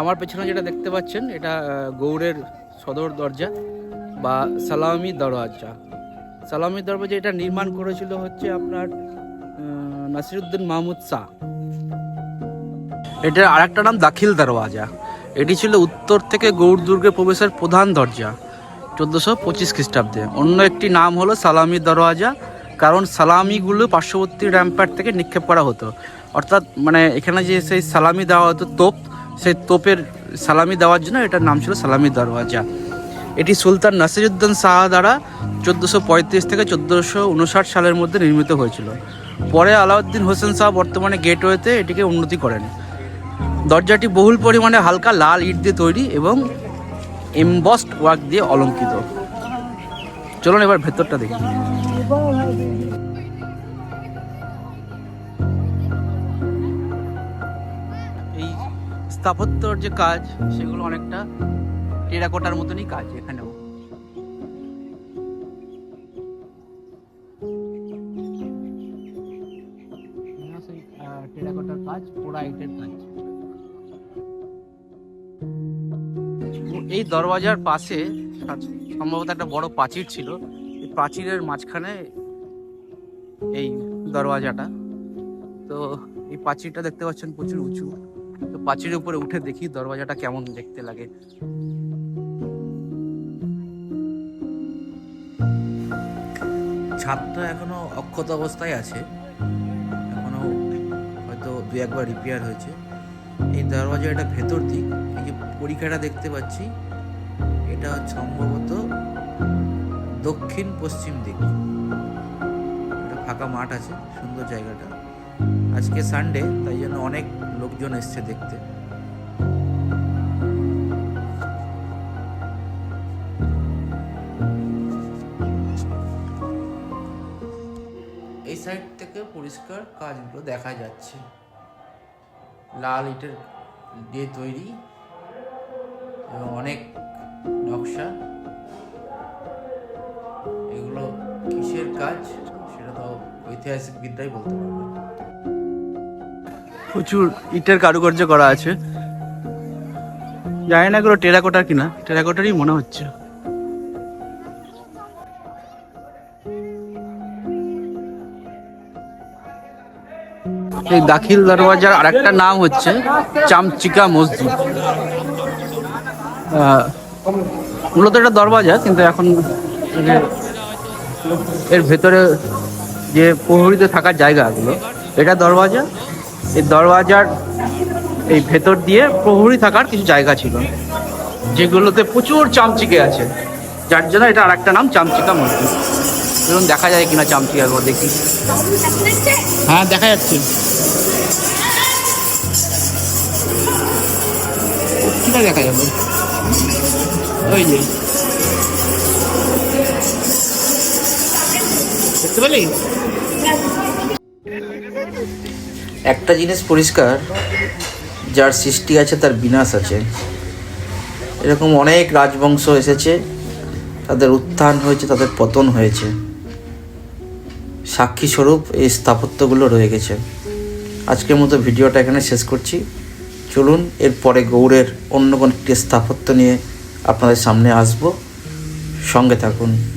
আমার পেছনে যেটা দেখতে পাচ্ছেন, এটা গৌড়ের সদর দরজা বা সালামি দরওয়াজা। সালামি দরওয়াজা এটা নির্মাণ করেছিল হচ্ছে আপনার নাসিরুদ্দিন মাহমুদ শাহ। এটার আরেকটা নাম দাখিল দরওয়াজা। এটি ছিল উত্তর থেকে গৌড় দুর্গে প্রবেশের প্রধান দরজা, চোদ্দোশো পঁচিশ খ্রিস্টাব্দে। অন্য একটি নাম হলো সালামি দরওয়াজা, কারণ সালামিগুলো পার্শ্ববর্তী র্যাম্পার থেকে নিক্ষেপ করা হতো। অর্থাৎ মানে এখানে যে সেই সালামি দেওয়া হতো তোপ সেই তোপের সালামি দেওয়ার জন্য এটার নাম ছিল সালামি দরওয়াজা। এটি সুলতান নাসিরুদ্দিন শাহ দ্বারা চোদ্দোশো পঁয়ত্রিশ থেকে চোদ্দোশো উনষাট সালের মধ্যে নির্মিত হয়েছিল। পরে আলাউদ্দিন হোসেন শাহ বর্তমানে গেটওয়েতে এটিকে উন্নতি করেন। দরজাটি বহুল পরিমাণে হালকা লাল ইট দিয়ে তৈরি এবং এমবস্ট ওয়ার্ক দিয়ে অলঙ্কৃত। চলুন এবার ভেতরটা দেখি। স্থাপত্যর যে কাজ সেগুলো অনেকটা টেরাকোটার মতনই কাজ এখানেও। টেরাকোটার কাজ পোড়া ইটের কাজ। এই দরওয়াজার পাশে সম্ভবত একটা বড় প্রাচীর ছিল। এই প্রাচীরের মাঝখানে এই দরওয়াজাটা। তো এই প্রাচীরটা দেখতে পাচ্ছেন প্রচুর উঁচু। তো প্রাচীরের উপরে উঠে দেখি দরওয়াজাটা কেমন দেখতে লাগে। ছাদটা এখনও অক্ষত অবস্থায় আছে। এখনও হয়তো দু একবার রিপেয়ার হয়েছে। এই দরওয়াজা এটা ভেতর দিক, এই যে পরীক্ষাটা দেখতে পাচ্ছি, এটা সম্ভবত দক্ষিণ পশ্চিম দিক। একটা ফাঁকা মাঠ আছে, সুন্দর জায়গাটা। আজকে সানডে তাই জন্য অনেক লোকজন এসছে দেখতে। এই সাইড থেকে পরিষ্কার কাজগুলো দেখা যাচ্ছে। লাল ইটের দিয়ে তৈরি এবং অনেক নকশা। এগুলো কিসের কাজ? সেটা তো ঐতিহাসিক ঐতিহাসিকবিদরাই বলতে পারবে। প্রচুর ইটের কারুকার্য করা আছে। জানি না এগুলো টেরাকোটার কিনা, টেরাকোটারই মনে হচ্ছে। এই দাখিল দরওয়াজার আরেকটা নাম হচ্ছে চামচিকা মসজিদ। মূলত এটা দরওয়াজা, কিন্তু এখন এর ভেতরে যে প্রহরীতে থাকার জায়গাগুলো এটা দরওয়াজা। এই দরওয়াজার, এই ভেতর দিয়ে প্রহরী থাকার কিছু জায়গা ছিল, যেগুলোতে প্রচুর চামচিকে আছে। যার জন্য এটা আরেকটা নাম চামচিকা মসজিদ ধরুন, দেখা যায় কিনা চামচিকা একবার দেখি। হ্যাঁ দেখা যাচ্ছে। দেখা যাবে? ওই যে। দেখতে পেলি? একটা জিনিস পরিষ্কার, যার সৃষ্টি আছে তার বিনাশ আছে। এরকম অনেক রাজবংশ এসেছে, তাদের উত্থান হয়েছে, তাদের পতন হয়েছে। সাক্ষী স্বরূপ এই স্থাপত্যগুলো রয়ে গেছে। আজকের মতো ভিডিওটা এখানে শেষ করছি। চলুন এরপরে গৌড়ের অন্য কোনো একটি স্থাপত্য নিয়ে আপনাদের সামনে আসব। সঙ্গে থাকুন।